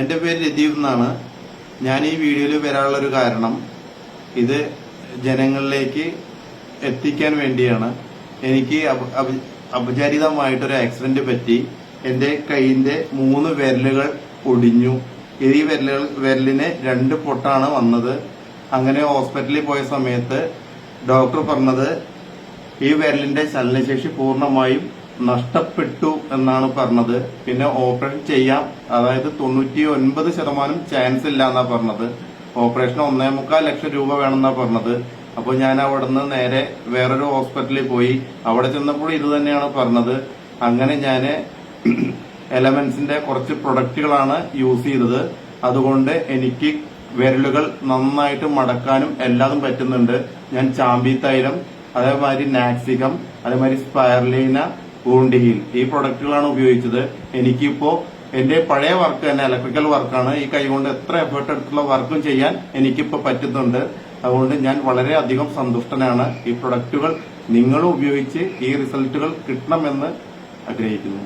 എന്റെ പേര് രതീപ് എന്നാണ്. ഞാൻ ഈ വീഡിയോയിൽ വരാനുള്ള ഒരു കാരണം ഇത് ജനങ്ങളിലേക്ക് എത്തിക്കാൻ വേണ്ടിയാണ്. എനിക്ക് അപ- അപ- അപചാരിതമായിട്ടൊരു ആക്സിഡന്റ് പറ്റി. എന്റെ കൈയിന്റെ മൂന്ന് വിരലുകൾ ഒടിഞ്ഞു. ഈ വിരലുകൾ വിരലിന് രണ്ട് പൊട്ടാണ് വന്നത്. അങ്ങനെ ഹോസ്പിറ്റലിൽ പോയ സമയത്ത് ഡോക്ടർ പറഞ്ഞത് ഈ വിരലിന്റെ ചലനശേഷി പൂർണമായും നഷ്ടപ്പെട്ടു എന്നാണ് പറഞ്ഞത്. പിന്നെ ഓപ്പറേഷൻ ചെയ്യാം. അതായത് തൊണ്ണൂറ്റി ഒൻപത് ശതമാനം ചാൻസ് ഇല്ല എന്നാ പറഞ്ഞത്. ഓപ്പറേഷൻ ഒന്നേ മുക്കാൽ ലക്ഷം രൂപ വേണമെന്നാ പറഞ്ഞത്. അപ്പോൾ ഞാൻ അവിടെ നിന്ന് നേരെ വേറൊരു ഹോസ്പിറ്റലിൽ പോയി. അവിടെ ചെന്നപ്പോൾ ഇത് തന്നെയാണ് പറഞ്ഞത്. അങ്ങനെ ഞാൻ എലമെന്റ്സിന്റെ കുറച്ച് പ്രൊഡക്റ്റുകളാണ് യൂസ് ചെയ്തത്. അതുകൊണ്ട് എനിക്ക് വിരലുകൾ നന്നായിട്ട് മടക്കാനും എല്ലാതും പറ്റുന്നുണ്ട്. ഞാൻ ചാമ്പി തൈലം അതേമാതിരി നാക്സികം അതേമാതിരി സ്പൈർലീന ഊണ്ടിഹിൽ ഈ പ്രൊഡക്റ്റുകളാണ് ഉപയോഗിച്ചത്. എനിക്കിപ്പോ എന്റെ പഴയ വർക്ക് തന്നെ ഇലക്ട്രിക്കൽ വർക്കാണ് ഈ കൈ കൊണ്ട് എത്ര എഫേർട്ട് എടുത്തുള്ള വർക്കും ചെയ്യാൻ എനിക്കിപ്പോ പറ്റുന്നുണ്ട്. അതുകൊണ്ട് ഞാൻ വളരെ അധികം സന്തുഷ്ടനാണ് ഈ പ്രൊഡക്റ്റുകൾ നിങ്ങളും ഉപയോഗിച്ച് ഈ റിസൾട്ടുകൾ കിട്ടണമെന്ന് ആഗ്രഹിക്കുന്നു.